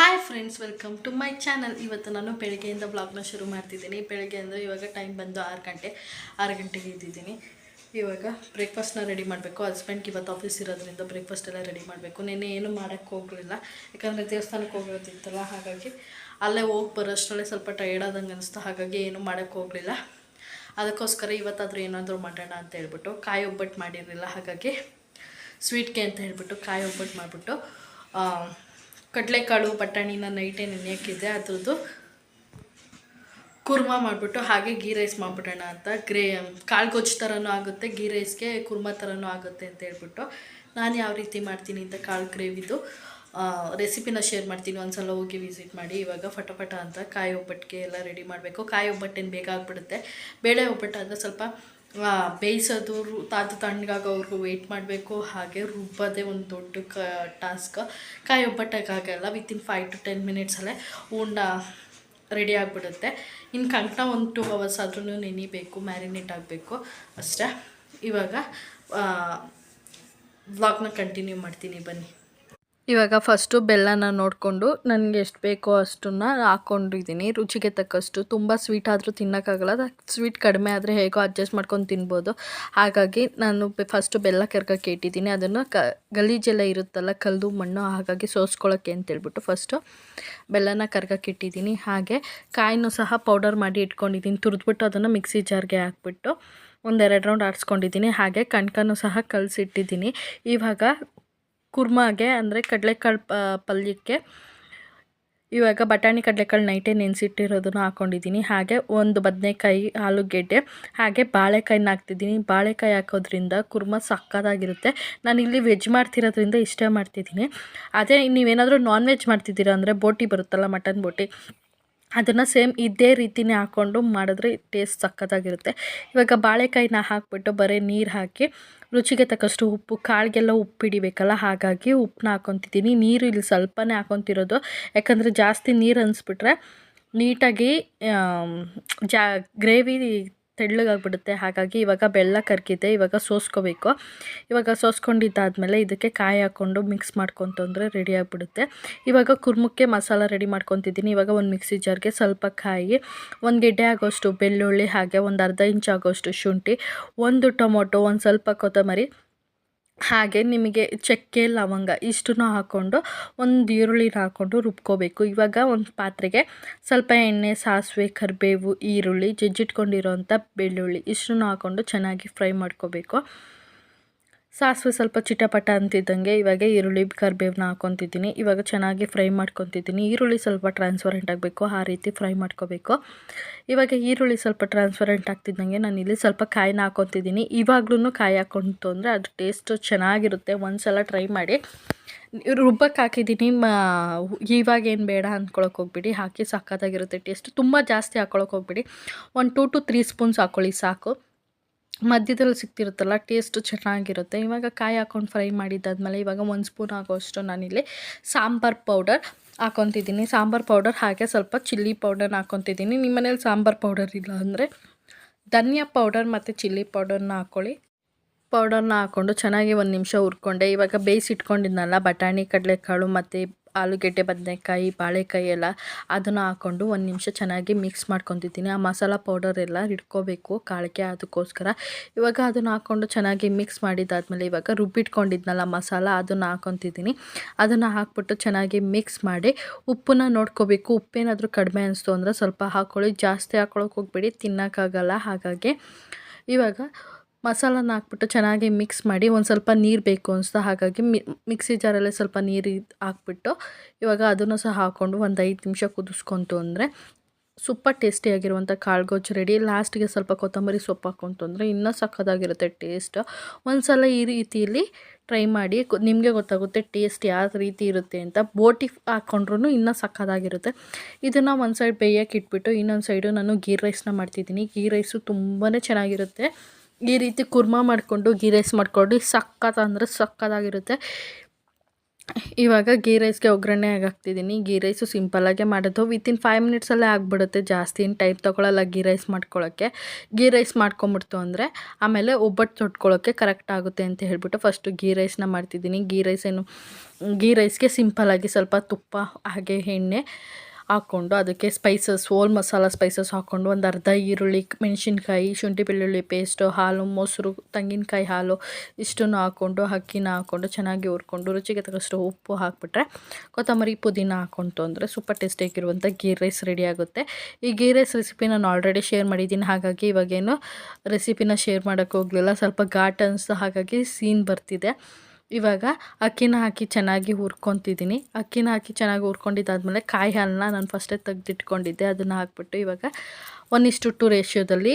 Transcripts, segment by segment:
Hi friends welcome to my channel ಇವತ್ತು ನಾನು ಬೆಳಗ್ಗೆಯಿಂದ ಬ್ಲಾಗ್ನ ಶುರು ಮಾಡ್ತಿದ್ದೀನಿ. ಬೆಳಗ್ಗೆ ಅಂದರೆ ಇವಾಗ ಟೈಮ್ ಬಂದು ಆರು ಗಂಟೆ, ಆರು ಗಂಟೆಗೆ ಇದ್ದಿದ್ದೀನಿ ಇವಾಗ ಬ್ರೇಕ್ಫಾಸ್ಟ್ನ ರೆಡಿ ಮಾಡಬೇಕು. ಹಸ್ಬೆಂಡ್ಗೆ ಇವತ್ತು ಆಫೀಸ್ ಇರೋದ್ರಿಂದ ಬ್ರೇಕ್ಫಾಸ್ಟ್ ಎಲ್ಲ ರೆಡಿ ಮಾಡಬೇಕು. ನೆನ್ನೆ ಏನು ಮಾಡೋಕ್ಕೆ ಹೋಗಲಿಲ್ಲ. ಯಾಕಂದರೆ ದೇವಸ್ಥಾನಕ್ಕೆ ಹೋಗಿರೋದಿತ್ತಲ್ಲ ಹಾಗಾಗಿ ಅಲ್ಲೇ ಹೋಗಿ ಬರೋಷ್ಟರಲ್ಲೇ ಸ್ವಲ್ಪ ಟಯರ್ಡ್ ಆದಂಗೆ ಅನಿಸ್ತು. ಹಾಗಾಗಿ ಏನು ಮಾಡೋಕ್ಕೆ ಹೋಗಲಿಲ್ಲ. ಅದಕ್ಕೋಸ್ಕರ ಇವತ್ತಾದರೂ ಏನಾದರೂ ಮಾಡೋಣ ಅಂತ ಹೇಳ್ಬಿಟ್ಟು ಕಾಯಿ ಒಬ್ಬಟ್ಟು ಮಾಡಿರಲಿಲ್ಲ. ಹಾಗಾಗಿ ಸ್ವೀಟ್ಗೆ ಅಂತ ಹೇಳ್ಬಿಟ್ಟು ಕಾಯಿ ಒಬ್ಬಟ್ಟು ಮಾಡಿಬಿಟ್ಟು ಕಡಲೆಕಾಳು ಬಟಾಣಿನ ನೈಟೇ ನೆನೆಯಕ್ಕಿದೆ ಅದ್ರದ್ದು ಕುರ್ಮಾ ಮಾಡಿಬಿಟ್ಟು ಹಾಗೆ ಗೀ ರೈಸ್ ಮಾಡಿಬಿಡೋಣ ಅಂತ. ಗ್ರೇ ಕಾಳು ಗೊಜ್ಜು ಥರನೂ ಆಗುತ್ತೆ ಗೀ ರೈಸ್ಗೆ ಕುರ್ಮಾ ಥರನೂ ಆಗುತ್ತೆ ಅಂತ ಹೇಳ್ಬಿಟ್ಟು. ನಾನು ಯಾವ ರೀತಿ ಮಾಡ್ತೀನಿ ಅಂತ ಕಾಳು ಗ್ರೇವಿದು ರೆಸಿಪಿನ ಶೇರ್ ಮಾಡ್ತೀನಿ. ಒಂದ್ಸಲ ಹೋಗಿ ವಿಸಿಟ್ ಮಾಡಿ. ಇವಾಗ ಫಟಫಟ ಅಂತ ಕಾಯಿ ಒಬ್ಬಟ್ಟಿಗೆ ಎಲ್ಲ ರೆಡಿ ಮಾಡಬೇಕು. ಕಾಯಿ ಒಬ್ಬಟ್ಟೇನು ಬೇಗ ಆಗಿಬಿಡುತ್ತೆ. ಬೇಳೆ ಒಬ್ಬಟ್ಟು ಅಂದರೆ ಸ್ವಲ್ಪ ಬೇಯಿಸೋದು ತಣ್ಣಗಾಗ ತಣ್ಣಗಾಗೋವರೆಗೂ ವೆಯ್ಟ್ ಮಾಡಬೇಕು. ಹಾಗೆ ರುಬ್ಬೋದೇ ಒಂದು ದೊಡ್ಡ ಕ ಟಾಸ್ಕ್ ಕಾಯಿ ಒಬ್ಬಟ್ಟಾಗಲ್ಲ ವಿತಿನ್ ಫೈವ್ ಟು ಟೆನ್ ಮಿನಿಟ್ಸಲ್ಲೇ ಉಂಡ ರೆಡಿ ಆಗಿಬಿಡುತ್ತೆ. ಇನ್ನು ಕಂಕಣ ಒಂದು ಟೂ ಅವರ್ಸ್ ಆದ್ರೂ ನೆನಿಬೇಕು ಮ್ಯಾರಿನೇಟ್ ಆಗಬೇಕು. ಅಷ್ಟೇ. ಇವಾಗ ವ್ಲಾಗ್ನ ಕಂಟಿನ್ಯೂ ಮಾಡ್ತೀನಿ. ಬನ್ನಿ. ಇವಾಗ ಫಸ್ಟು ಬೆಲ್ಲನ ನೋಡಿಕೊಂಡು ನನಗೆ ಎಷ್ಟು ಬೇಕೋ ಅಷ್ಟನ್ನು ಹಾಕ್ಕೊಂಡಿದ್ದೀನಿ ರುಚಿಗೆ ತಕ್ಕಷ್ಟು. ತುಂಬ ಸ್ವೀಟ್ ಆದರೂ ತಿನ್ನೋಕ್ಕಾಗಲ್ಲ ಸ್ವೀಟ್ ಕಡಿಮೆ ಆದರೆ ಹೇಗೋ ಅಡ್ಜಸ್ಟ್ ಮಾಡ್ಕೊಂಡು ತಿನ್ಬೋದು. ಹಾಗಾಗಿ ನಾನು ಫಸ್ಟು ಬೆಲ್ಲ ಕರ್ಗಕ್ಕೆ ಇಟ್ಟಿದ್ದೀನಿ. ಅದನ್ನು ಕ, ಗಲೀಜೆಲ್ಲ ಇರುತ್ತಲ್ಲ ಕಲ್ಲು ಮಣ್ಣು, ಹಾಗಾಗಿ ಸೋಸ್ಕೊಳ್ಳೋಕ್ಕೆ ಅಂತೇಳ್ಬಿಟ್ಟು ಫಸ್ಟು ಬೆಲ್ಲನ ಕರ್ಗಕ್ಕೆ ಇಟ್ಟಿದ್ದೀನಿ. ಹಾಗೆ ಕಾಯಿನೂ ಸಹ ಪೌಡರ್ ಮಾಡಿ ಇಟ್ಕೊಂಡಿದ್ದೀನಿ. ತುರಿದ್ಬಿಟ್ಟು ಅದನ್ನು ಮಿಕ್ಸಿ ಜಾರ್ಗೆ ಹಾಕ್ಬಿಟ್ಟು ಒಂದೆರಡು ರೌಂಡ್ ಆಡಿಸ್ಕೊಂಡಿದ್ದೀನಿ. ಹಾಗೆ ಕಣ್ಕನೂ ಸಹ ಕಲಸಿಟ್ಟಿದ್ದೀನಿ. ಇವಾಗ ಕುರ್ಮಾಗೆ ಅಂದರೆ ಕಡಲೆಕಾಳು ಪಲ್ಯಕ್ಕೆ. ಇವಾಗ ಬಟಾಣಿ ಕಡಲೆಕಾಳು ನೈಟೇ ನೆನೆಸಿಟ್ಟಿರೋದನ್ನು ಹಾಕ್ಕೊಂಡಿದ್ದೀನಿ ಹಾಗೆ ಒಂದು ಬದನೆಕಾಯಿ ಆಲೂಗೆಡ್ಡೆ, ಹಾಗೆ ಬಾಳೆಕಾಯಿನ ಹಾಕ್ತಿದ್ದೀನಿ ಬಾಳೆಕಾಯಿ ಹಾಕೋದ್ರಿಂದ ಕುರ್ಮ ಸಕ್ಕತ್ತಾಗಿರುತ್ತೆ ನಾನು ಇಲ್ಲಿ ವೆಜ್ ಮಾಡ್ತಿರೋದ್ರಿಂದ ಇಷ್ಟೇ ಮಾಡ್ತಿದ್ದೀನಿ ಅದೇ ನೀವೇನಾದರೂ ನಾನ್ ವೆಜ್ ಮಾಡ್ತಿದ್ದೀರಾ ಅಂದರೆ ಬೋಟಿ ಬರುತ್ತಲ್ಲ, ಮಟನ್ ಬೋಟಿ. ಅದನ್ನು ಸೇಮ್ ಇದೇ ರೀತಿನೇ ಹಾಕ್ಕೊಂಡು ಮಾಡಿದ್ರೆ ಟೇಸ್ಟ್ ಸಕ್ಕತ್ತಾಗಿರುತ್ತೆ ಇವಾಗ ಬಾಳೆಕಾಯಿನ ಹಾಕ್ಬಿಟ್ಟು ಬರೀ ನೀರು ಹಾಕಿ, ರುಚಿಗೆ ತಕ್ಕಷ್ಟು ಉಪ್ಪು, ಕಾಳಿಗೆಲ್ಲ ಉಪ್ಪು ಹಿಡಿಬೇಕಲ್ಲ, ಹಾಗಾಗಿ ಉಪ್ಪನ್ನ ಹಾಕ್ಕೊತಿದ್ದೀನಿ ನೀರು ಇಲ್ಲಿ ಸ್ವಲ್ಪನೇ ಹಾಕೊತಿರೋದು. ಯಾಕಂದರೆ ಜಾಸ್ತಿ ನೀರು ಅನಿಸ್ಬಿಟ್ರೆ ನೀಟಾಗಿ ಜಾ, ಗ್ರೇವಿ ತೆಳ್ಳಗಾಗ್ಬಿಡುತ್ತೆ. ಹಾಗಾಗಿ ಇವಾಗ ಬೆಲ್ಲ ಕರ್ಕಿದೆ, ಇವಾಗ ಸೋಸ್ಕೋಬೇಕು. ಇವಾಗ ಸೋಸ್ಕೊಂಡಿದ್ದಾದಮೇಲೆ ಇದಕ್ಕೆ ಕಾಯಿ ಹಾಕ್ಕೊಂಡು ಮಿಕ್ಸ್ ಮಾಡ್ಕೊತಂದ್ರೆ ರೆಡಿ ಆಗಿಬಿಡುತ್ತೆ. ಇವಾಗ ಕುರ್ಮುಕ್ಕೆ ಮಸಾಲ ರೆಡಿ ಮಾಡ್ಕೊತಿದ್ದೀನಿ. ಇವಾಗ ಒಂದು ಮಿಕ್ಸಿ ಜಾರ್ಗೆ ಸ್ವಲ್ಪ ಕಾಯಿ, ಒಂದು ಗೆಡ್ಡೆ ಆಗೋಷ್ಟು ಬೆಳ್ಳುಳ್ಳಿ, ಹಾಗೆ ಒಂದು ಅರ್ಧ ಇಂಚ್ ಆಗೋಷ್ಟು ಶುಂಠಿ, ಒಂದು ಟೊಮೊಟೊ, ಒಂದು ಸ್ವಲ್ಪ ಕೊತ್ತಂಬರಿ ಹಾಗೆ ನಿಮಗೆ ಚಕ್ಕೆ, ಲವಂಗ ಇಷ್ಟನ್ನು ಹಾಕ್ಕೊಂಡು ಒಂದು ಈರುಳ್ಳಿನ ಹಾಕ್ಕೊಂಡು ರುಬ್ಕೋಬೇಕು. ಇವಾಗ ಒಂದು ಪಾತ್ರೆಗೆ ಸ್ವಲ್ಪ ಎಣ್ಣೆ, ಸಾಸಿವೆ, ಕರಿಬೇವು, ಈರುಳ್ಳಿ, ಜಜ್ಜಿಟ್ಕೊಂಡಿರೋಂಥ ಬೆಳ್ಳುಳ್ಳಿ ಇಷ್ಟನ್ನು ಹಾಕ್ಕೊಂಡು ಚೆನ್ನಾಗಿ ಫ್ರೈ ಮಾಡ್ಕೋಬೇಕು. ಸಾಸಿವೆ ಸ್ವಲ್ಪ ಚಿಟಪಟ ಅಂತಿದ್ದಂಗೆ ಇವಾಗ ಈರುಳ್ಳಿ ಕರಿಬೇವನ್ನ ಹಾಕ್ಕೊತಿದ್ದೀನಿ ಇವಾಗ ಚೆನ್ನಾಗಿ ಫ್ರೈ ಮಾಡ್ಕೊತಿದ್ದೀನಿ. ಈರುಳ್ಳಿ ಸ್ವಲ್ಪ ಟ್ರಾನ್ಸ್ಪರೆಂಟ್ ಆಗಬೇಕು. ಆ ರೀತಿ ಫ್ರೈ ಮಾಡ್ಕೋಬೇಕು. ಇವಾಗ ಈರುಳ್ಳಿ ಸ್ವಲ್ಪ ಟ್ರಾನ್ಸ್ಪರೆಂಟ್ ಆಗ್ತಿದ್ದಂಗೆ ನಾನು ಇಲ್ಲಿ ಸ್ವಲ್ಪ ಕಾಯಿನ ಹಾಕ್ಕೊತಿದ್ದೀನಿ ಇವಾಗ್ಲೂ ಕಾಯಿ ಹಾಕ್ಕೊಂತು ಅಂದರೆ ಅದು ಟೇಸ್ಟು ಚೆನ್ನಾಗಿರುತ್ತೆ. ಒಂದು ಸಲ ಟ್ರೈ ಮಾಡಿ. ರುಬ್ಬಕ್ಕೆ ಹಾಕಿದ್ದೀನಿ. ಮ, ಇವಾಗ ಏನು ಬೇಡ ಅಂದ್ಕೊಳಕ್ಕೆ ಹೋಗ್ಬಿಡಿ. ಹಾಕಿ ಸಕ್ಕತ್ತಾಗಿರುತ್ತೆ ಟೇಸ್ಟ್ ತುಂಬ ಜಾಸ್ತಿ ಹಾಕ್ಕೊಳಕ್ಕೆ ಹೋಗ್ಬಿಡಿ. ಒಂದು ಟೂ ಟು ತ್ರೀ ಸ್ಪೂನ್ಸ್ ಹಾಕ್ಕೊಳ್ಳಿ ಸಾಕು. ಮಧ್ಯದಲ್ಲಿ ಸಿಗ್ತಿರುತ್ತಲ್ಲ ಟೇಸ್ಟು ಚೆನ್ನಾಗಿರುತ್ತೆ. ಇವಾಗ ಕಾಯಿ ಹಾಕೊಂಡು ಫ್ರೈ ಮಾಡಿದ್ದಾದ್ಮೇಲೆ ಇವಾಗ ಒಂದು ಸ್ಪೂನ್ ಆಗೋಷ್ಟು ನಾನಿಲ್ಲಿ ಸಾಂಬಾರ್ ಪೌಡರ್ ಹಾಕ್ಕೊತಿದ್ದೀನಿ ಸಾಂಬಾರ್ ಪೌಡರ್ ಹಾಗೆ ಸ್ವಲ್ಪ ಚಿಲ್ಲಿ ಪೌಡರ್ನ ಹಾಕ್ಕೊತಿದ್ದೀನಿ ನಿಮ್ಮ ಮನೇಲಿ ಸಾಂಬಾರ್ ಪೌಡರ್ ಇಲ್ಲ ಅಂದರೆ ಧನಿಯಾ ಪೌಡರ್ ಮತ್ತು ಚಿಲ್ಲಿ ಪೌಡರ್ನ ಹಾಕ್ಕೊಳ್ಳಿ ಪೌಡರ್ನ ಹಾಕ್ಕೊಂಡು ಚೆನ್ನಾಗಿ ಒಂದು ನಿಮಿಷ ಹುರ್ಕೊಂಡೆ. ಇವಾಗ ಬೇಯಿಸಿಟ್ಕೊಂಡಿದ್ನಲ್ಲ, ಬಟಾಣಿ, ಕಡಲೆಕಾಳು ಮತ್ತು ಆಲೂಗೆಡ್ಡೆ, ಬದನೆಕಾಯಿ, ಬಾಳೆಕಾಯಿ ಎಲ್ಲ ಅದನ್ನು ಹಾಕ್ಕೊಂಡು ಒಂದು ನಿಮಿಷ ಚೆನ್ನಾಗಿ ಮಿಕ್ಸ್ ಮಾಡ್ಕೊತಿದ್ದೀನಿ ಆ ಮಸಾಲ ಪೌಡರ್ ಎಲ್ಲ ಹಿಡ್ಕೋಬೇಕು ಕಾಳಿಗೆ ಅದಕ್ಕೋಸ್ಕರ ಇವಾಗ ಅದನ್ನು ಹಾಕ್ಕೊಂಡು ಚೆನ್ನಾಗಿ ಮಿಕ್ಸ್ ಮಾಡಿದ್ದಾದಮೇಲೆ ಇವಾಗ ರುಬ್ಬಿಟ್ಕೊಂಡಿದ್ನಲ್ಲ ಮಸಾಲ, ಅದನ್ನು ಹಾಕೊತಿದ್ದೀನಿ ಅದನ್ನು ಹಾಕ್ಬಿಟ್ಟು ಚೆನ್ನಾಗಿ ಮಿಕ್ಸ್ ಮಾಡಿ ಉಪ್ಪನ್ನ ನೋಡ್ಕೋಬೇಕು. ಉಪ್ಪೇನಾದರೂ ಕಡಿಮೆ ಅನಿಸ್ತು ಅಂದರೆ ಸ್ವಲ್ಪ ಹಾಕ್ಕೊಳ್ಳಿ. ಜಾಸ್ತಿ ಹಾಕ್ಕೊಳಕ್ಕೆ ಹೋಗ್ಬೇಡಿ. ತಿನ್ನೋಕ್ಕಾಗಲ್ಲ. ಹಾಗಾಗಿ ಇವಾಗ ಮಸಾಲನ ಹಾಕ್ಬಿಟ್ಟು ಚೆನ್ನಾಗಿ ಮಿಕ್ಸ್ ಮಾಡಿ ಒಂದು ಸ್ವಲ್ಪ ನೀರು ಬೇಕು ಅನಿಸ್ತು ಹಾಗಾಗಿ ಮಿಕ್ಸಿ ಜಾರಲ್ಲೇ ಸ್ವಲ್ಪ ನೀರು ಹಾಕ್ಬಿಟ್ಟು ಇವಾಗ ಅದನ್ನು ಸಹ ಹಾಕ್ಕೊಂಡು ಒಂದು ಐದು ನಿಮಿಷ ಕುದಿಸ್ಕೊಂತು ಅಂದರೆ ಸೂಪರ್ ಟೇಸ್ಟಿಯಾಗಿರುವಂಥ ಕಾಳುಗೊಜ್ಜು ರೆಡಿ ಲಾಸ್ಟಿಗೆ ಸ್ವಲ್ಪ ಕೊತ್ತಂಬರಿ ಸೊಪ್ಪು ಹಾಕ್ಕೊಂತು ಅಂದರೆ ಇನ್ನೂ ಸಕ್ಕದಾಗಿರುತ್ತೆ ಟೇಸ್ಟ್ ಒಂದು ಸಲ ಈ ರೀತಿಯಲ್ಲಿ ಟ್ರೈ ಮಾಡಿ ನಿಮಗೆ ಗೊತ್ತಾಗುತ್ತೆ ಟೇಸ್ಟ್ ಯಾವ ರೀತಿ ಇರುತ್ತೆ ಅಂತ. ಬೋಟಿ ಹಾಕ್ಕೊಂಡ್ರೂ ಇನ್ನೂ ಸಕ್ಕದಾಗಿರುತ್ತೆ ಇದನ್ನು ಒಂದು ಸೈಡ್ ಬೇಯಕ್ಕೆ ಇಟ್ಬಿಟ್ಟು ಇನ್ನೊಂದು ಸೈಡು ನಾನು ಗೀ ರೈಸ್ನ ಮಾಡ್ತಿದ್ದೀನಿ. ಗೀ ರೈಸು ತುಂಬಾ ಚೆನ್ನಾಗಿರುತ್ತೆ. ಈ ರೀತಿ ಕುರ್ಮ ಮಾಡಿಕೊಂಡು, ಗೀ ರೈಸ್ ಮಾಡಿಕೊಂಡು ಸಕ್ಕತ್ ಅಂದರೆ ಸಕ್ಕತ್ತಾಗಿರುತ್ತೆ ಇವಾಗ ಗೀ ರೈಸ್ಗೆ ಒಗ್ಗರಣೆ ಹಾಕ್ತಿದ್ದೀನಿ ಗೀ ರೈಸು ಸಿಂಪಲ್ಲಾಗೆ ಮಾಡೋದು ವಿತಿನ್ ಫೈವ್ ಮಿನಿಟ್ಸಲ್ಲೇ ಆಗಿಬಿಡುತ್ತೆ ಜಾಸ್ತಿ ಏನು ಟೈಮ್ ತೊಗೊಳಲ್ಲ ಗೀ ರೈಸ್ ಮಾಡ್ಕೊಳ್ಳೋಕ್ಕೆ ಗೀ ರೈಸ್ ಮಾಡ್ಕೊಂಬಿಡ್ತು ಅಂದರೆ ಆಮೇಲೆ ಒಬ್ಬಟ್ಟು ತೊಟ್ಕೊಳ್ಳೋಕ್ಕೆ ಕರೆಕ್ಟ್ ಆಗುತ್ತೆ ಅಂತ ಹೇಳಿಬಿಟ್ಟು ಫಸ್ಟು ಗೀ ರೈಸ್ನ ಮಾಡ್ತಿದ್ದೀನಿ ಗೀ ರೈಸ್ ಏನು, ಗೀ ರೈಸ್ಗೆ ಸಿಂಪಲ್ಲಾಗಿ ಸ್ವಲ್ಪ ತುಪ್ಪ, ಹಾಗೆ ಎಣ್ಣೆ ಹಾಕ್ಕೊಂಡು ಅದಕ್ಕೆ ಸ್ಪೈಸಸ್ ಹೋಲ್ ಮಸಾಲ ಸ್ಪೈಸಸ್ ಹಾಕ್ಕೊಂಡು ಒಂದು ಅರ್ಧ ಈರುಳ್ಳಿ, ಮೆಣಸಿನ್ಕಾಯಿ, ಶುಂಠಿ ಬೆಳ್ಳುಳ್ಳಿ ಪೇಸ್ಟು ಹಾಲು, ಮೊಸರು, ತೆಂಗಿನಕಾಯಿ ಹಾಲು ಇಷ್ಟನ್ನು ಹಾಕ್ಕೊಂಡು, ಅಕ್ಕಿನ ಹಾಕ್ಕೊಂಡು ಚೆನ್ನಾಗಿ ಹುರ್ಕೊಂಡು ರುಚಿಗೆ ತಕ್ಕಷ್ಟು ಉಪ್ಪು ಹಾಕಿಬಿಟ್ರೆ ಕೊತ್ತಂಬರಿ ಪುದೀನ ಹಾಕ್ಕೊಂಡು ಅಂದರೆ ಸೂಪರ್ ಟೇಸ್ಟಿಯಾಗಿರುವಂಥ ಗೀ ರೈಸ್ ರೆಡಿ ಆಗುತ್ತೆ. ಈ ಗೀ ರೈಸ್ ರೆಸಿಪಿ ನಾನು ಆಲ್ರೆಡಿ ಶೇರ್ ಮಾಡಿದ್ದೀನಿ, ಹಾಗಾಗಿ ಇವಾಗೇನು ರೆಸಿಪಿನ ಶೇರ್ ಮಾಡೋಕ್ಕೆ ಹೋಗಲಿಲ್ಲ. ಸ್ವಲ್ಪ ಘಾಟ್ ಹಾಗಾಗಿ ಸೀನ್ ಬರ್ತಿದೆ. ಇವಾಗ ಅಕ್ಕಿನ ಹಾಕಿ ಚೆನ್ನಾಗಿ ಹುರ್ಕೊತಿದ್ದೀನಿ. ಅಕ್ಕಿನ ಹಾಕಿ ಚೆನ್ನಾಗಿ ಹುರ್ಕೊಂಡಿದ್ದಾದಮೇಲೆ ಕಾಯಿ ಹಾಲನ್ನ ನಾನು ಫಸ್ಟೇ ತೆಗೆದಿಟ್ಕೊಂಡಿದ್ದೆ. ಅದನ್ನು ಹಾಕ್ಬಿಟ್ಟು ಇವಾಗ ಒಂದಿಷ್ಟು ಟು ರೇಷ್ಯೋದಲ್ಲಿ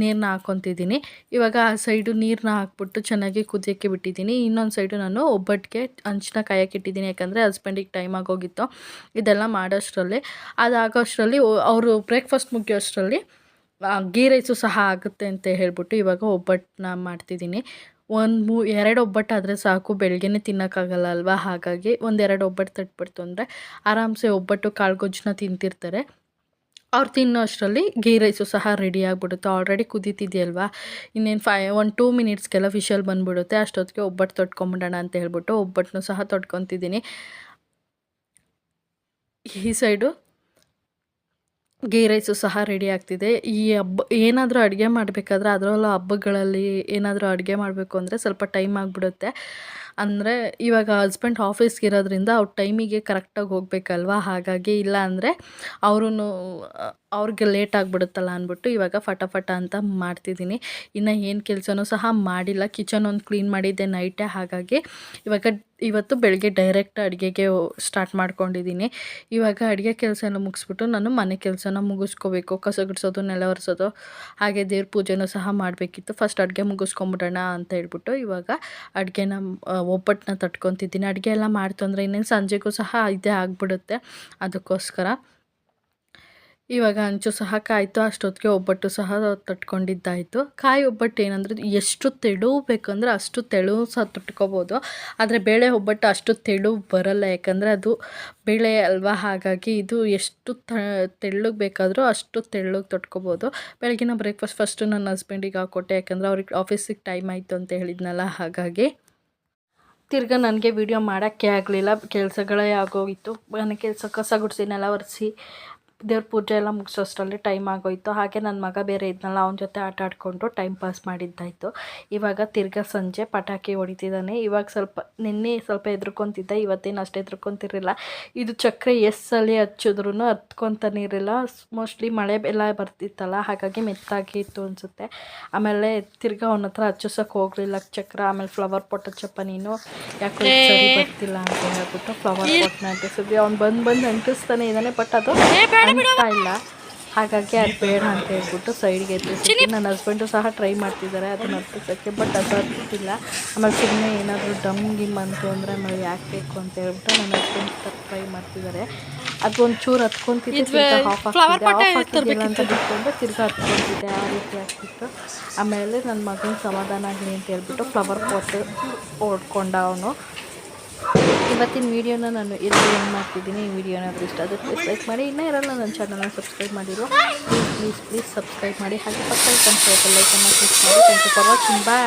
ನೀರನ್ನ ಹಾಕ್ಕೊತಿದ್ದೀನಿ ಇವಾಗ ಆ ಸೈಡು ನೀರನ್ನ ಹಾಕ್ಬಿಟ್ಟು ಚೆನ್ನಾಗಿ ಕುದಿಯೋಕ್ಕೆ ಬಿಟ್ಟಿದ್ದೀನಿ. ಇನ್ನೊಂದು ಸೈಡು ನಾನು ಒಬ್ಬಟ್ಟಿಗೆ ಹಂಚನ್ನ ಕಾಯಕ್ಕೆ ಇಟ್ಟಿದ್ದೀನಿ. ಯಾಕಂದರೆ ಹಸ್ಬೆಂಡಿಗೆ ಟೈಮ್ ಆಗೋಗಿತ್ತು. ಇದೆಲ್ಲ ಮಾಡೋಷ್ಟರಲ್ಲಿ. ಅದಾಗೋಷ್ಟರಲ್ಲಿ ಅವರು ಬ್ರೇಕ್ಫಾಸ್ಟ್ ಮುಗಿಯೋಷ್ಟರಲ್ಲಿ ಗೀ ರೈಸು ಸಹ ಆಗುತ್ತೆ ಅಂತ ಹೇಳ್ಬಿಟ್ಟು ಇವಾಗ ಒಬ್ಬಟ್ಟನ್ನ ಮಾಡ್ತಿದ್ದೀನಿ. ಒಂದು ಮೂ, ಎರಡು ಒಬ್ಬಟ್ಟಾದರೆ ಸಾಕು ಬೆಳಗ್ಗೆನೇ ತಿನ್ನೋಕ್ಕಾಗಲ್ಲ ಅಲ್ವಾ? ಹಾಗಾಗಿ ಒಂದೆರಡು ಒಬ್ಬಟ್ಟು ತಟ್ಬಿಡ್ತು ಅಂದರೆ ಆರಾಮ್ಸೆ ಒಬ್ಬಟ್ಟು ಕಾಳು ಗೊಜ್ಜನ್ನ ತಿಂತಿರ್ತಾರೆ. ಅವ್ರು ತಿನ್ನೋ ಅಷ್ಟರಲ್ಲಿ ಗೀ ರೈಸು ಸಹ ರೆಡಿ ಆಗಿಬಿಡುತ್ತೆ. ಆಲ್ರೆಡಿ ಕುದೀತಿದೆಯಲ್ವಾ? ಇನ್ನೇನು ಫೈ ಒನ್ ಟೂ ಮಿನಿಟ್ಸ್ಗೆಲ್ಲ ಫಿಶಲ್ ಬಂದುಬಿಡುತ್ತೆ. ಅಷ್ಟೊತ್ತಿಗೆ ಒಬ್ಬಟ್ಟು ತೊಟ್ಕೊಂಬಿಡೋಣ ಅಂತ ಹೇಳ್ಬಿಟ್ಟು ಒಬ್ಬಟ್ಟನ್ನು ಸಹ ತೊಟ್ಕೊತಿದ್ದೀನಿ. ಈ ಸೈಡು ಗೀ ರೈಸು ಸಹ ರೆಡಿ ಆಗ್ತಿದೆ. ಈ ಹಬ್ಬ, ಏನಾದರೂ ಅಡುಗೆ ಮಾಡಬೇಕಾದ್ರೆ ಅದರಲ್ಲೂ ಹಬ್ಬಗಳಲ್ಲಿ ಏನಾದರೂ ಅಡುಗೆ ಮಾಡಬೇಕು ಅಂದರೆ ಸ್ವಲ್ಪ ಟೈಮ್ ಆಗಿಬಿಡುತ್ತೆ. ಅಂದರೆ ಇವಾಗ ಹಸ್ಬೆಂಡ್ ಆಫೀಸ್ಗೆ ಇರೋದ್ರಿಂದ ಅವ್ರ ಟೈಮಿಗೆ ಕರೆಕ್ಟಾಗಿ ಹೋಗಬೇಕಲ್ವ? ಹಾಗಾಗಿ ಇಲ್ಲ ಅಂದರೆ ಅವ್ರೂ ಅವ್ರಿಗೆ ಲೇಟ್ ಆಗಿಬಿಡುತ್ತಲ್ಲ ಅಂದ್ಬಿಟ್ಟು ಇವಾಗ ಫಟಾಫಟ ಅಂತ ಮಾಡ್ತಿದ್ದೀನಿ. ಇನ್ನು ಏನು ಕೆಲಸನೂ ಸಹ ಮಾಡಿಲ್ಲ. ಕಿಚನ್ ಒಂದು ಕ್ಲೀನ್ ಮಾಡಿದ್ದೆ ನೈಟೇ ಹಾಗಾಗಿ ಇವಾಗ ಇವತ್ತು ಬೆಳಗ್ಗೆ ಡೈರೆಕ್ಟ್ ಅಡುಗೆಗೆ ಸ್ಟಾರ್ಟ್ ಮಾಡ್ಕೊಂಡಿದ್ದೀನಿ. ಇವಾಗ ಅಡುಗೆ ಕೆಲಸ ಮುಗಿಸ್ಬಿಟ್ಟು ನಾನು ಮನೆ ಕೆಲಸನ ಮುಗಿಸ್ಕೋಬೇಕು. ಕಸ ಗುಡಿಸೋದು, ನೆಲ ಒರೆಸೋದು, ಹಾಗೆ ದೇವ್ರ ಪೂಜೆನೂ ಸಹ ಮಾಡಬೇಕಿತ್ತು. ಫಸ್ಟ್ ಅಡುಗೆ ಮುಗಿಸ್ಕೊಂಬಿಡೋಣ ಅಂತ ಹೇಳ್ಬಿಟ್ಟು ಇವಾಗ ಅಡುಗೆನ ಒಬ್ಬಟ್ಟನ್ನ ತಟ್ಕೊತಿದ್ದೀನಿ. ಅಡುಗೆ ಎಲ್ಲ ಮಾಡ್ತು ಅಂದರೆ ಇನ್ನೇನು ಸಂಜೆಗೂ ಸಹ ಇದೇ ಆಗಿಬಿಡುತ್ತೆ. ಅದಕ್ಕೋಸ್ಕರ ಇವಾಗ ಹಂಚು ಸಹ ಕಾಯ್ತು, ಅಷ್ಟೊತ್ತಿಗೆ ಒಬ್ಬಟ್ಟು ಸಹ ತಟ್ಕೊಂಡಿದ್ದಾಯಿತು. ಕಾಯಿ ಒಬ್ಬಟ್ಟು ಏನಂದ್ರೆ ಎಷ್ಟು ತೆಳು ಬೇಕಂದ್ರೆ ಅಷ್ಟು ತೆಳು ಸಹ ತುಟ್ಕೋಬೋದು. ಆದರೆ ಬೇಳೆ ಒಬ್ಬಟ್ಟು ಅಷ್ಟು ತೆಳು ಬರಲ್ಲ, ಯಾಕಂದರೆ ಅದು ಬೇಳೆ ಅಲ್ವಾ? ಹಾಗಾಗಿ ಇದು ಎಷ್ಟು ತೆಳ್ಳಗೆ ಬೇಕಾದರೂ ಅಷ್ಟು ತೆಳ್ಳಗೆ ತೊಟ್ಕೋಬೋದು. ಬೆಳಗಿನ ಬ್ರೇಕ್ಫಾಸ್ಟ್ ಫಸ್ಟು ನನ್ನ ಹಸ್ಬೆಂಡಿಗೆ ಹಾಕೊಟ್ಟೆ ಯಾಕಂದರೆ ಅವ್ರಿಗೆ ಆಫೀಸಿಗೆ ಟೈಮ್ ಆಯಿತು ಅಂತ ಹೇಳಿದ್ನಲ್ಲ, ಹಾಗಾಗಿ. ತಿರ್ಗ ನನಗೆ ವಿಡಿಯೋ ಮಾಡೋಕ್ಕೆ ಆಗಲಿಲ್ಲ, ಕೆಲಸಗಳೇ ಆಗೋಗಿತ್ತು. ಮನೆ ಕೆಲಸ ಕಸ ಗುಡಿಸಿನೆಲ್ಲ ನೆಲ ಒರೆಸಿ ದೇವ್ರ ಪೂಜೆ ಎಲ್ಲ ಮುಗಿಸೋಷ್ಟರಲ್ಲಿ ಟೈಮ್ ಆಗೋಯಿತು. ಹಾಗೆ ನನ್ನ ಮಗ ಬೇರೆ ಇದ್ನಲ್ಲ ಅವನ ಜೊತೆ ಆಟ ಆಡಿಕೊಂಡು ಟೈಮ್ ಪಾಸ್ ಮಾಡಿದ್ದಾಯಿತು. ಇವಾಗ ತಿರ್ಗಾ ಸಂಜೆ ಪಟಾಕಿ ಹೊಡಿತಿದ್ದಾನೆ. ಇವಾಗ ಸ್ವಲ್ಪ ನಿನ್ನೆ ಸ್ವಲ್ಪ ಎದ್ರುಕೊಂತಿದ್ದ ಇವತ್ತೇನು ಅಷ್ಟು ಎದ್ರುಕೊಂತಿರಲಿಲ್ಲ ಇದು ಚಕ್ರೆ ಎಸ್ಸಲ್ಲಿ ಹಚ್ಚಿದ್ರೂ ಹತ್ಕೊತಾನೆ ಇರಲಿಲ್ಲ ಮೋಸ್ಟ್ಲಿ ಮಳೆ ಎಲ್ಲ ಬರ್ತಿತ್ತಲ್ಲ ಹಾಗಾಗಿ ಮೆತ್ತಾಗಿತ್ತು ಅನಿಸುತ್ತೆ. ಆಮೇಲೆ ತಿರ್ಗ ಅವನ ಹತ್ರ ಹಚ್ಚಿಸೋಕೆ ಹೋಗಲಿಲ್ಲ ಚಕ್ರ. ಆಮೇಲೆ ಫ್ಲವರ್ ಪಾಟ್ ಹಚ್ಚಪ್ಪ ನೀನು. ಯಾಕೋ ಸರಿ ಬರ್ತಿಲ್ಲ ಅಂತ ಹೇಳ್ಬಿಟ್ಟು ಫ್ಲವರ್ ಪಾಟ್ನ ಅಂಟಿಸಿದ್ವಿ. ಅವ್ನು ಬಂದು ಬಂದು ಅಂಟಿಸ್ತಾನೆ ಇದ್ದಾನೆ ಬಟ್ ಅದು ಇಲ್ಲ. ಹಾಗಾಗಿ ಅದು ಬೇಡ ಅಂತ ಹೇಳ್ಬಿಟ್ಟು ಸೈಡ್ಗೆ ಎತ್ತಿಸ್ತೀನಿ ನನ್ನ ಹಸ್ಬೆಂಡು ಸಹ ಟ್ರೈ ಮಾಡ್ತಿದ್ದಾರೆ. ಅದನ್ನು ಹತ್ತಿಸೋಕ್ಕೆ ಬಟ್ ಅದು ಹತ್ತಿಲ್ಲ ಆಮೇಲೆ ಸುಮ್ಮನೆ ಏನಾದರೂ ಡಮ್ ಗಿಮ್ ಅಂತು ಅಂದರೆ ಆಮೇಲೆ ಯಾಕೆ ಬೇಕು ಅಂತ ಹೇಳ್ಬಿಟ್ಟು ನನ್ನ ಹಸ್ಬೆಂಡ್ ಟ್ರೈ ಮಾಡ್ತಿದ್ದಾರೆ. ಅದು ಒಂಚೂರು ಹತ್ಕೊಂತಿದ್ದೆ ಆಫ್ ಆಗ್ತಿದೆ ಅಂತ ಬಿಟ್ಕೊಂಡು ತಿರ್ಗಾ ಹತ್ಕೊತಿದ್ದೆ ಆ ರೀತಿ ಆಗ್ತಿತ್ತು. ಆಮೇಲೆ ನನ್ನ ಮಗನ ಸಮಾಧಾನ ಆಗಲಿ ಅಂತ ಹೇಳ್ಬಿಟ್ಟು ಫ್ಲವರ್ ಪಾಟ್ ಓಡ್ಕೊಂಡ ಅವನು. ಇವತ್ತಿನ ವೀಡಿಯೋನ ನಾನು ಇಲ್ಲಿ ಏನು ಮಾಡ್ತಿದ್ದೀನಿ. ಈ ವಿಡಿಯೋನ ಇಷ್ಟ ಅದು ಪ್ಲೀಸ್ ಲೈಕ್ ಮಾಡಿ. ಇನ್ನೂ ಇರಲ್ಲ ನನ್ನ ಚಾನಲ್ನ ಸಬ್ಸ್ಕ್ರೈಬ್ ಮಾಡಿರೋ ಪ್ಲೀಸ್ ಪ್ಲೀಸ್ ಸಬ್ಸ್ಕ್ರೈಬ್ ಮಾಡಿ. ಹಾಗೆ ಪಕ್ಕದಲ್ಲಿ ಕನ್ಸೋ ಲೈಕನ್ನು ಕ್ಲಿಕ್ ಮಾಡಿ. Thank you for watching bye